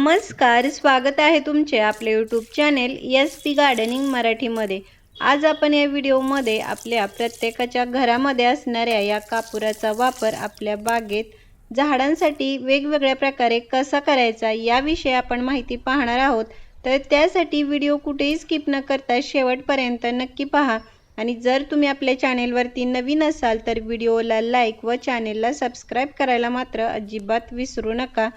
नमस्कार स्वागत आहे तुमचे आपले YouTube channel S P gardening मराठीमध्ये. आज आपण या व्हिडिओमध्ये आपल्या प्रत्येकाच्या घरामध्ये असणाऱ्या या कापुराचा वापर आपल्या बागेत झाडांसाठी वेगवेगळ्या प्रकारे कसा करायचा याविषयी आपण माहिती पाहणार आहोत. तर त्यासाठी व्हिडिओ कुठेही स्किप न करता शेवटपर्यंत नक्की पहा. आणि जर तुम्ही आपल्या चॅनेलवरती नवीन असाल तर व्हिडिओला लाईक व चॅनेलला सबस्क्राईब करायला मात्र अजिबात विसरू नका.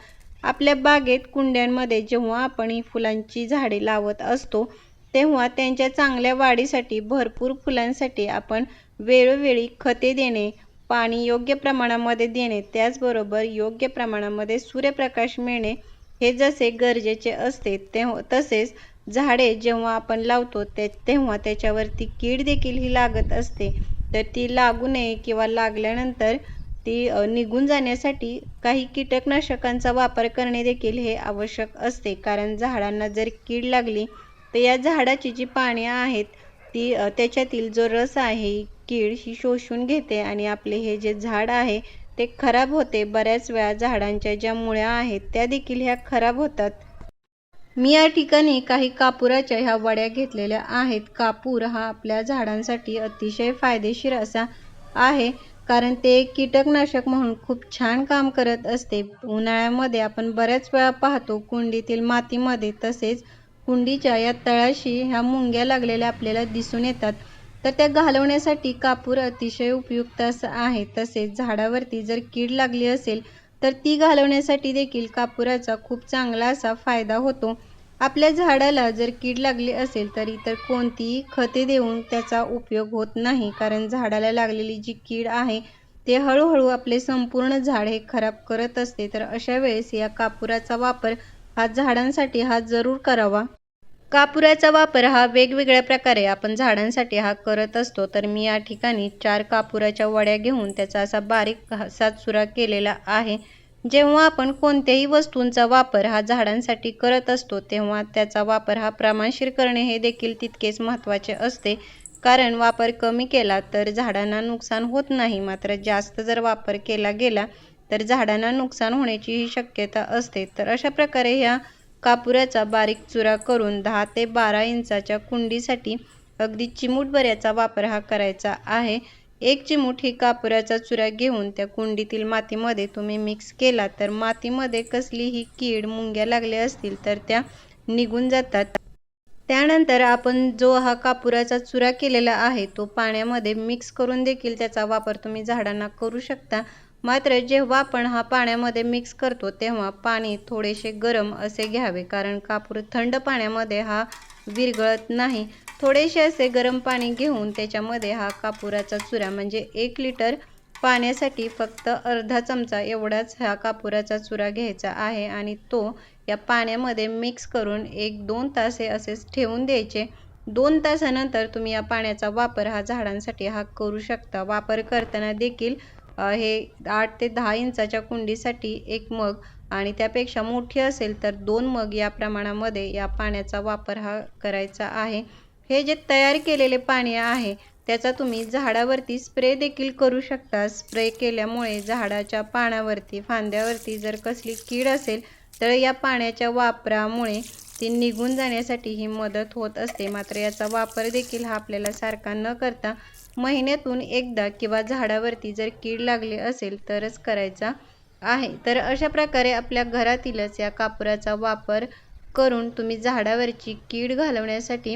आपल्या बागेत कुंड्यांमध्ये जेव्हा आपण ही फुलांची झाडे लावत असतो तेव्हा त्यांच्या चांगल्या वाढीसाठी भरपूर फुलांसाठी आपण वेळोवेळी खते देणे पाणी योग्य प्रमाणामध्ये देणे त्याचबरोबर योग्य प्रमाणामध्ये सूर्यप्रकाश मिळणे हे जसे गरजेचे असते तेव्हा तसेच झाडे जेव्हा आपण लावतो ते तेव्हा त्याच्यावरती कीड देखील ही लागत असते. तर ती लागू नये किंवा लागल्यानंतर ती निघून जाण्यासाठी काही कीटकनाशकांचा वापर करणे देखील हे आवश्यक असते. कारण झाडांना जर कीड लागली तर या झाडाची जी पाने आहेत ती त्याच्यातील जो रस आहे कीड ही शोषून घेते आणि आपले हे जे झाड आहे ते खराब होते. बऱ्याच वेळा झाडांच्या ज्या मुळ्या आहेत त्या देखील ह्या खराब होतात. मी या ठिकाणी काही कापुराच्या ह्या वड्या घेतलेल्या आहेत. कापूर हा आपल्या झाडांसाठी अतिशय फायदेशीर असा आहे. कारण ते कीटकनाशक म्हणून खूप छान काम करत असते. उन्हाळ्यामध्ये आपण बऱ्याच वेळा पाहतो कुंडीतील मातीमध्ये तसेच कुंडीच्या या तळाशी ह्या मुंग्या लागलेल्या आपल्याला दिसून येतात. तर त्या घालवण्यासाठी कापूर अतिशय उपयुक्त असं आहे. तसेच झाडावरती जर कीड लागली असेल तर ती घालवण्यासाठी देखील कापुराचा खूप चांगला असा फायदा होतो. आपल्या झाडाला जर कीड लागली असेल तर इतर कोणतीही खते देऊन त्याचा उपयोग होत नाही. कारण झाडाला लागलेली जी कीड आहे ते हळूहळू आपले संपूर्ण झाड हे खराब करत असते. तर अशा वेळेस या कापुराचा वापर हा झाडांसाठी हा जरूर करावा. कापुराचा वापर हा वेगवेगळ्या प्रकारे आपण झाडांसाठी हा करत असतो. तर मी या ठिकाणी चार कापुराच्या वड्या घेऊन त्याचा असा बारीक सातसुरा केलेला आहे. जेव्हा आपण कोणत्याही वस्तूंचा वापर हा झाडांसाठी करत असतो तेव्हा त्याचा वापर हा प्रमाणशीर करणे हे देखील तितकेच महत्त्वाचे असते. कारण वापर कमी केला तर झाडांना नुकसान होत नाही. मात्र जास्त जर वापर केला गेला तर झाडांना नुकसान होण्याचीही शक्यता असते. तर अशा प्रकारे ह्या कापुराचा बारीक चुरा करून दहा ते बारा इंचाच्या कुंडीसाठी अगदी चिमूटभऱ्याचा वापर हा करायचा आहे. एक चिमुठी कापुराचा चुरा घेऊन त्या कुंडीतील मातीमध्ये तुम्ही मिक्स केला तर मातीमध्ये कसलीही कीड मुंग्या लागल्या असतील तर त्या निघून जातात. त्यानंतर आपण जो हा कापुराचा चुरा केलेला आहे तो पाण्यामध्ये मिक्स करून देखील त्याचा वापर तुम्ही झाडांना करू शकता. मात्र जेव्हा आपण हा पाण्यामध्ये मिक्स करतो तेव्हा पाणी थोडेसे गरम असे घ्यावे कारण कापूर थंड पाण्यामध्ये हा विरघळत नाही. थोडेसे असे गरम पाणी घेऊन त्याच्यामध्ये हा कापुराचा चुरा म्हणजे एक लिटर पाण्यासाठी फक्त अर्धा चमचा एवढाच हा कापुराचा चुरा घ्यायचा आहे आणि तो या पाण्यामध्ये मिक्स करून एक दोन तास हे असेच ठेवून द्यायचे. दोन तासानंतर तुम्ही या पाण्याचा वापर हा झाडांसाठी हा करू शकता. वापर करताना देखील हे आठ ते दहा इंचाच्या कुंडीसाठी एक मग आणि त्यापेक्षा मोठी असेल तर दोन मग या प्रमाणामध्ये या पाण्याचा वापर हा करायचा आहे. हे जे तयार केलेले पाणी आहे त्याचा तुम्ही झाडावरती स्प्रे देखील करू शकता. स्प्रे केल्यामुळे झाडाच्या पानावरती फांद्यावरती जर कसली कीड असेल तर या पाण्याच्या वापरामुळे ती निघून जाण्यासाठी ही मदत होत असते. मात्र याचा वापर देखील हा आपल्याला सारखा न करता महिन्यातून एकदा किंवा झाडावरती जर कीड लागली असेल तरच करायचा आहे. तर अशा प्रकारे आपल्या घरातीलच या कापराचा वापर करून तुम्ही झाडावरची कीड घालवण्यासाठी